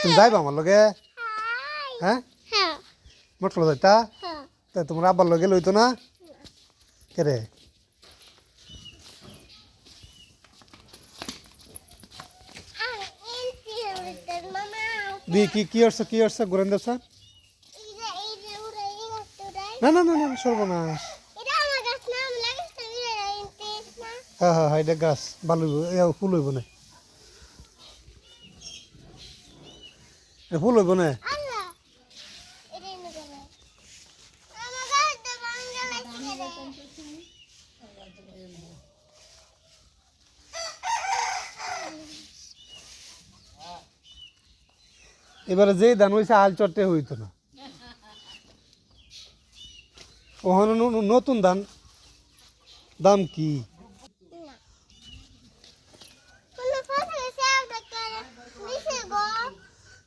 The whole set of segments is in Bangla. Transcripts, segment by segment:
তুমি যাইবা আমার লগে? হ্যাঁ? হ্যাঁ। মোটর যাইতা হ্যাঁ। তা তোমার আব্বার লগে লইতো না? কে রে? দি কি কি হচ্ছে কি হচ্ছে গুরেন্দ্র স্যার? না না না না সর্বনাশ। হ্যাঁ হ্যাঁ হ্যাঁ এটা গাছ ভালো ফুল হইব না। ফুল হইব না। এবারে যেই ধান হয়েছে আল চটে হইতো না। ওখানে নতুন ধান। দাম কি?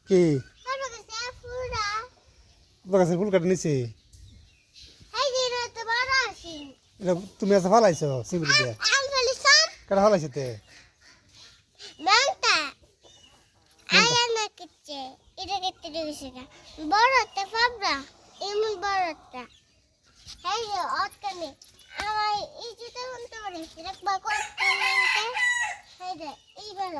কি? ফুরা ফুল কাটে নিছে তুমি আছে ফালাইছ সিমিটি দিয়ে। কাটা ফালাইছে? তে? বড়টা ফাবরা এমন বড়টা এই যে অটকানে আমার এই যেটা বলতে পারে করতে এই যে এই বড়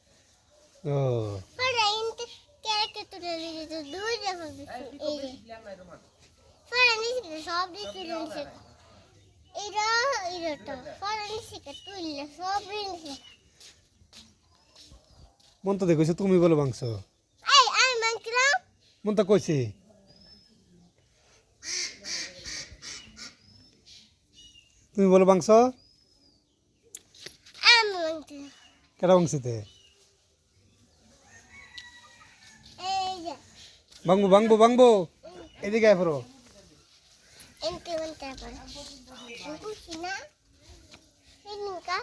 ও মন তো দেখেছে তুমি বলে মাংস মন তো কইছে তুমি বলো মাংস কেটা মাংসতে ভাঙবো ভাঙবো ভাঙবো এদিকে ফেরো Ente, ente, ente. Ente, ente. Ente, ente.